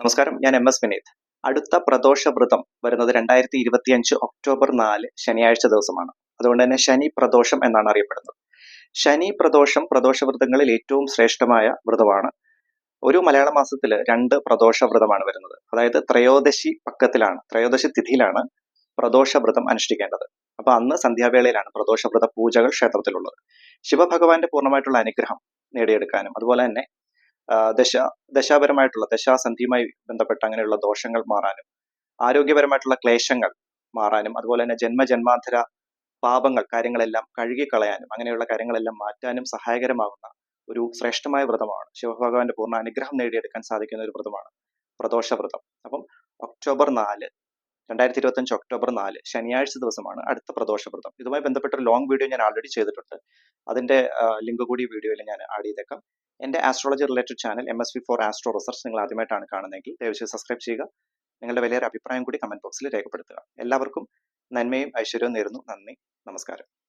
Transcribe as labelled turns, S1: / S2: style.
S1: നമസ്കാരം ഞാൻ M S Vineeth. അടുത്ത പ്രദോഷ വ്രതം വരുന്നത് രണ്ടായിരത്തി ഇരുപത്തിയഞ്ച് ഒക്ടോബർ നാല് ശനിയാഴ്ച ദിവസമാണ്. അതുകൊണ്ട് തന്നെ ശനി പ്രദോഷം എന്നാണ് അറിയപ്പെടുന്നത്. ശനി പ്രദോഷം പ്രദോഷ വ്രതങ്ങളിൽ ഏറ്റവും ശ്രേഷ്ഠമായ വ്രതമാണ്. ഒരു മലയാള മാസത്തിൽ രണ്ട് പ്രദോഷ വ്രതമാണ് വരുന്നത്. അതായത് ത്രയോദശി പക്കത്തിലാണ് ത്രയോദശി തിഥിയിലാണ് പ്രദോഷ വ്രതം അനുഷ്ഠിക്കേണ്ടത്. അപ്പൊ അന്ന് സന്ധ്യാവേളയിലാണ് പ്രദോഷ വ്രത പൂജകൾ ക്ഷേത്രത്തിലുള്ളത്. ശിവഭഗവാന്റെ പൂർണമായിട്ടുള്ള അനുഗ്രഹം നേടിയെടുക്കാനും അതുപോലെ തന്നെ ദശ ദശാപരമായിട്ടുള്ള ദശാസന്ധിയുമായി ബന്ധപ്പെട്ട അങ്ങനെയുള്ള ദോഷങ്ങൾ മാറാനും ആരോഗ്യപരമായിട്ടുള്ള ക്ലേശങ്ങൾ മാറാനും അതുപോലെ തന്നെ ജന്മജന്മാന്തര പാപങ്ങൾ കാര്യങ്ങളെല്ലാം കഴുകിക്കളയാനും അങ്ങനെയുള്ള കാര്യങ്ങളെല്ലാം മാറ്റാനും സഹായകരമാകുന്ന ഒരു ശ്രേഷ്ഠമായ വ്രതമാണ്. ശിവഭഗവാന്റെ പൂർണ അനുഗ്രഹം നേടിയെടുക്കാൻ സാധിക്കുന്ന ഒരു വ്രതമാണ് പ്രദോഷ വ്രതം. അപ്പം ഒക്ടോബർ നാല് രണ്ടായിരത്തി ഇരുപത്തഞ്ച് ഒക്ടോബർ നാല് ശനിയാഴ്ച ദിവസമാണ് അടുത്ത പ്രദോഷ വ്രതം. ഇതുമായി ബന്ധപ്പെട്ട ഒരു ലോങ് വീഡിയോ ഞാൻ ആൾറെഡി ചെയ്തിട്ടുണ്ട്. അതിന്റെ ലിങ്ക് കൂടി വീഡിയോയിൽ ഞാൻ ആഡ് ചെയ്തേക്കാം. എന്റെ astrology related channel M S V four astro research നിങ്ങൾ ആദ്യമായിട്ടാണ് കാണുന്നതെങ്കിൽ ദയവായി സബ്സ്ക്രൈബ് ചെയ്യുക. നിങ്ങളുടെ വലിയൊരു അഭിപ്രായം കൂടി കമന്റ് ബോക്സിൽ രേഖപ്പെടുത്തുക. എല്ലാവർക്കും നന്മയും ഐശ്വര്യവും നേരുന്നു. നന്ദി. നമസ്കാരം.